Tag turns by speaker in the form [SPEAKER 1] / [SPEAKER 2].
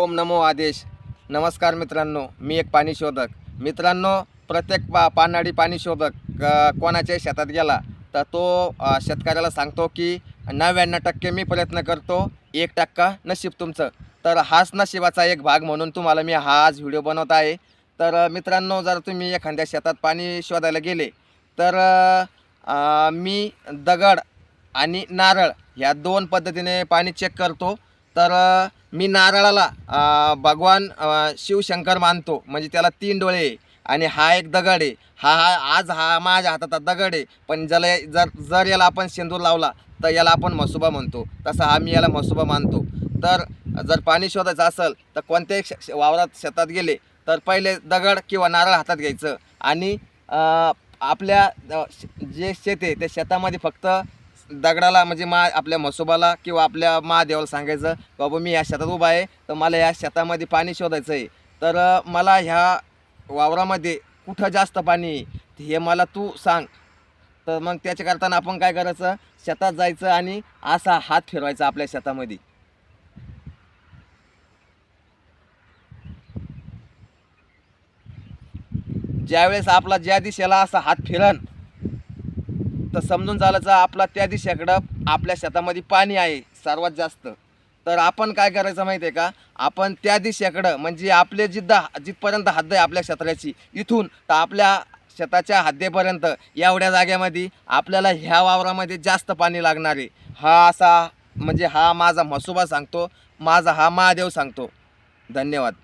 [SPEAKER 1] ओम नमो आदेश. नमस्कार मित्रांनो मी एक पाणी शोधक. मित्रांनो प्रत्येक पा पानाडी पाणी शोधक कोणाच्या कोणाच्याही शेतात गेला तर तो शेतकऱ्याला सांगतो की नव्याण्णव टक्के मी प्रयत्न करतो एक टक्का नशीब तुमचं. तर हाच नशिबाचा एक भाग म्हणून तुम्हाला मी हा आज व्हिडिओ बनवत आहे. तर मित्रांनो जर तुम्ही एखाद्या शेतात पाणी शोधायला गेले तर मी दगड आणि नारळ ह्या दोन पद्धतीने पाणी चेक करतो. तर मी नारळाला भगवान शिवशंकर मानतो. म्हणजे त्याला तीन डोळे आणि हा एक दगड आहे. हा हा आज हा माझ्या हातात दगड आहे. पण ज्याला जर जर याला आपण शेंदूर लावला तर याला आपण म्हसोबा म्हणतो. तसा आम्ही याला म्हसोबा मानतो. तर जर पाणी शोधायचं असेल तर कोणत्याही श- वावरात शेतात गेले तर पहिले दगड किंवा नारळ हातात घ्यायचं. आणि आपल्या जे शेत आहे त्या शेतामध्ये फक्त दगडाला म्हणजे मा आपल्या म्हसोबाला किंवा आपल्या महादेवाला सांगायचं बाबा मी या शेतात उभा आहे तर मला या शेतामध्ये पाणी शोधायचं आहे. तर मला ह्या वावरामध्ये कुठं जास्त पाणी आहे हे मला तू सांग. तर मग त्याच्या करताना आपण काय करायचं? शेतात जायचं आणि असा हात फिरवायचा आपल्या शेतामध्ये. ज्यावेळेस आपला ज्या दिशेला असा हात फिरण तर समजून चालायचं आपला त्या दिशेकडं आपल्या शेतामध्ये पाणी आहे सर्वात जास्त. तर आपण काय करायचं माहिती आहे का? आपण त्या दिशेकडं म्हणजे आपले जिद्दा जिथपर्यंत हद्द आहे आपल्या क्षेत्राची इथून तर आपल्या शेताच्या हद्देपर्यंत एवढ्या जाग्यामध्ये आपल्याला ह्या वावरामध्ये जास्त पाणी लागणार आहे. हा असा म्हणजे हा माझा म्हसोबा सांगतो माझा हा महादेव सांगतो. धन्यवाद.